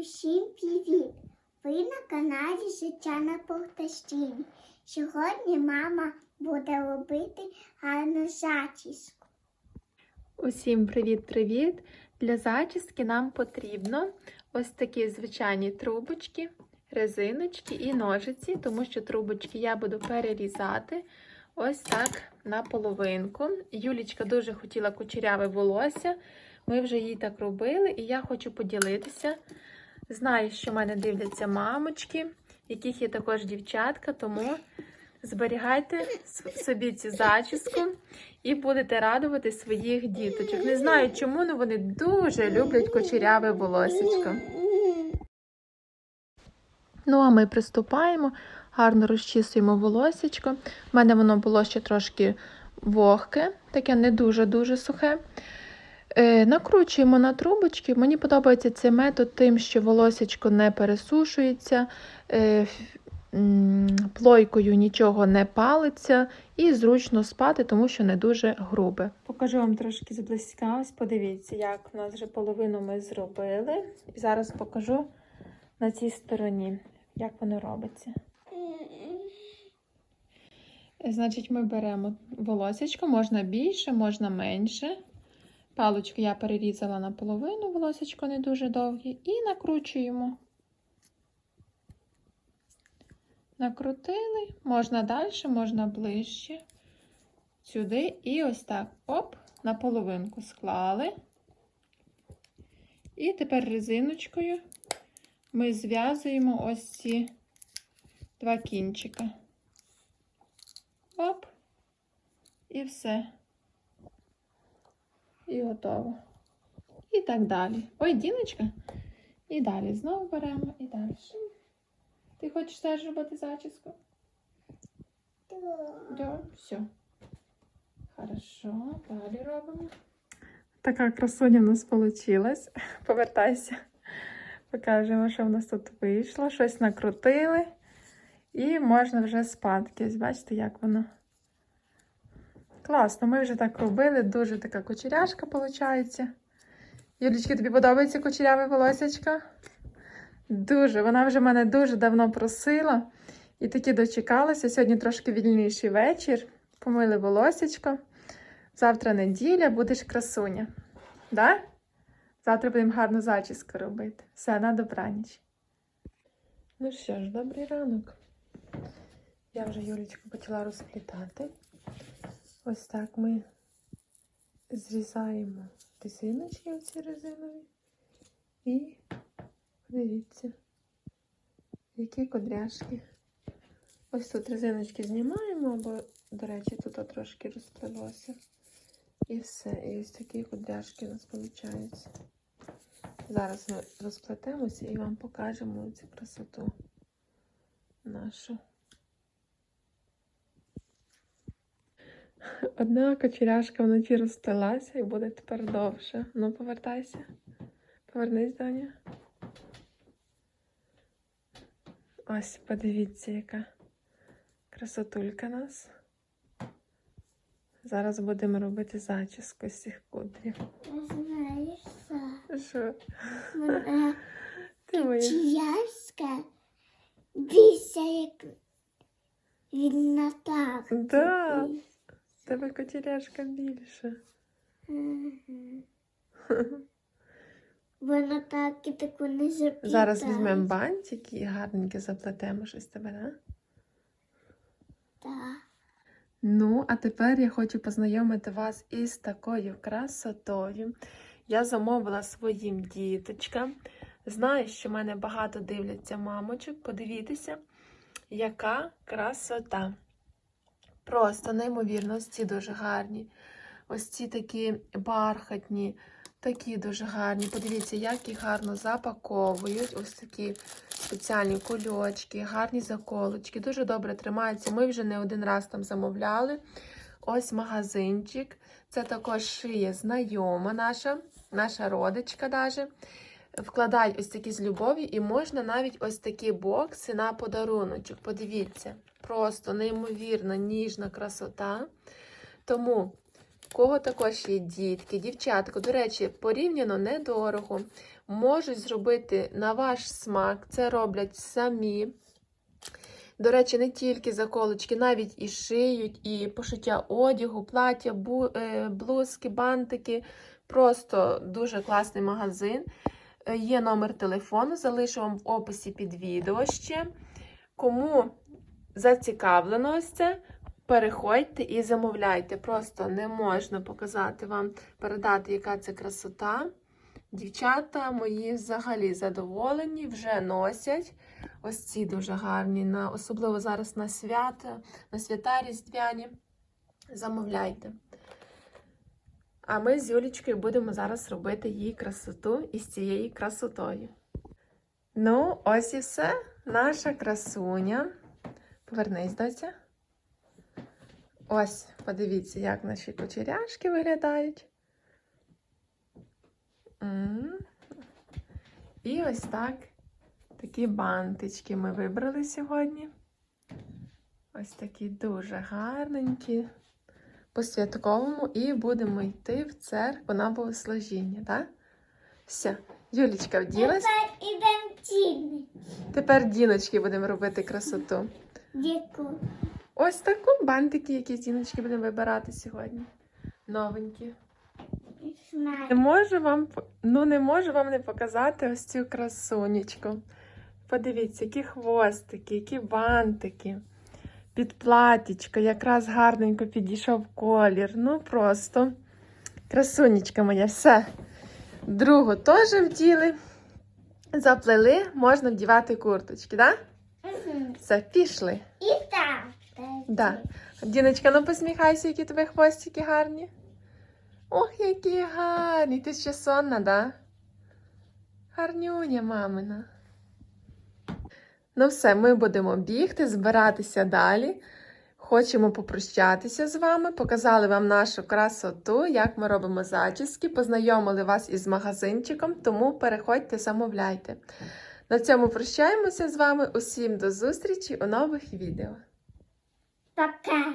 Усім привіт! Ви на каналі Життя на Полтавщині. Сьогодні мама буде робити гарну зачіску. Усім привіт-привіт! Для зачіски нам потрібно ось такі звичайні трубочки, резиночки і ножиці, тому що трубочки я буду перерізати ось так на половинку. Юлічка дуже хотіла кучеряве волосся. Ми вже їй так робили, і я хочу поділитися. Знаю, що мене дивляться мамочки, яких є також дівчатка, тому зберігайте собі цю зачіску і будете радувати своїх діточок. Не знаю чому, але вони дуже люблять кучеряве волосечко. Ну, а ми приступаємо, гарно розчісуємо волосечко. У мене воно було ще трошки вогке, таке не дуже-дуже сухе. Е, накручуємо на трубочки. Мені подобається цей метод тим, що волосечко не пересушується, е, плойкою нічого не палиться і зручно спати, тому що не дуже грубе. Покажу вам трошки зблизька. Ось подивіться, як у нас вже половину ми зробили. І зараз покажу на цій стороні, як воно робиться. Е, Значить, ми беремо волосечко, можна більше, можна менше. Палочку я перерізала на половину, волосечко не дуже довге, і накручуємо. Накрутили, можна далі, можна ближче. Сюди і ось так. Оп, на половинку склали. І тепер резиночкою ми зв'язуємо ось ці два кінчика. Оп, і все. І готово. І так далі. Ой, Діночка. І далі знову беремо і далі. Ти хочеш теж робити зачіску? Да, все. Хорошо, далі робимо. Така красуня в нас вийшла. Повертайся. Покажемо, що в нас тут вийшло. Щось накрутили. І можна вже спадки. Ось бачите, як воно. Класно, ми вже так робили. Дуже така кучеряшка виходить. Юлічки, тобі подобається кучеряве волосечко? Дуже. Вона вже мене дуже давно просила. І таки дочекалася. Сьогодні трошки вільніший вечір. Помили волосечко. Завтра неділя, будеш красуня. Да? Завтра будемо гарну зачіску робити. Все, на добраніч. Ну що ж, добрий ранок. Я вже Юлічку почала розплітати. Ось так ми зрізаємо резиночки оці резинові. І дивіться, які кудряшки. Ось тут резиночки знімаємо, бо, до речі, тут трошки розплилося. І все. І ось такі кудряшки у нас виходять. Зараз ми розплетемося і вам покажемо цю красоту нашу. Одна кочеряшка вночі розсталася і буде тепер довше. Ну, повертайся. Повернись, Даня. Ось, подивіться, яка красотулька нас. Зараз будемо робити зачіску з цих кудрів. Знаєш, Що? мене Ти моя. чияшка більше як від Наталки. Да. Тебе кочеряшка більше. Мгм. Бо Наталки таку не запітає. Зараз візьмемо бантик і гарненько заплетемо щось тебе, да? Так. Ну, а тепер я хочу познайомити вас із такою красотою. Я замовила своїм діточкам. Знаю, що в мене багато дивляться мамочок. Подивіться, яка красота. Просто неймовірно, ось ці дуже гарні. Ось ці такі бархатні, такі дуже гарні. Подивіться, як їх гарно запаковують. Ось такі спеціальні кульочки, гарні заколочки. Дуже добре тримаються. Ми вже не один раз там замовляли. Ось магазинчик. Це також шиє знайома наша, наша родичка даже. Вкладають ось такі з любов'ю, і можна навіть ось такі бокси на подаруночок. Подивіться, просто неймовірно ніжна красота. Тому в кого також є дітки, дівчатка, до речі, порівняно недорого. Можуть зробити на ваш смак, це роблять самі. До речі, не тільки заколочки, навіть і шиють, і пошиття одягу, плаття, е, блузки, бантики. Просто дуже класний магазин. Є номер телефону, залишу вам в описі під відео ще. Кому зацікавлено переходьте і замовляйте. Просто не можна показати вам, передати, яка це красота. Дівчата мої взагалі задоволені, вже носять. Ось ці дуже гарні, на, особливо зараз на свята, на свята різдвяні. Замовляйте. А ми з Юлічкою будемо зараз робити їй красоту із цією красотою. Ну, ось і все. Наша красуня. Повернись, доця. Ось, подивіться, як наші кучеряшки виглядають. І ось так. Такі бантички ми вибрали сьогодні. Ось такі дуже гарненькі, по-святковому, і будемо йти в церкву на богослужіння, так? Все, Юлічка вділась. Тепер ідемо тіни. Тепер діночки будемо робити красоту. Діку. Ось таку бантики, які діночки будемо вибирати сьогодні. Новенькі. Не можу вам, ну не можу вам не показати ось цю красунечку. Подивіться, які хвостики, які бантики. Під платічко, якраз гарненько підійшов колір. Ну просто красунечка моя, все. Другу теж вділи. Заплели, можна вдівати курточки, так? Да? Все, пішли. І так. Да. Діночка, ну посміхайся, які тебе хвостики гарні. Ох, які гарні. Ти ще сонна, да? Гарнюня, мамина. Ну все, ми будемо бігти, збиратися далі. Хочемо попрощатися з вами, показали вам нашу красоту, як ми робимо зачіски, познайомили вас із магазинчиком, тому переходьте, замовляйте. На цьому прощаємося з вами. Усім до зустрічі у нових відео. Пока.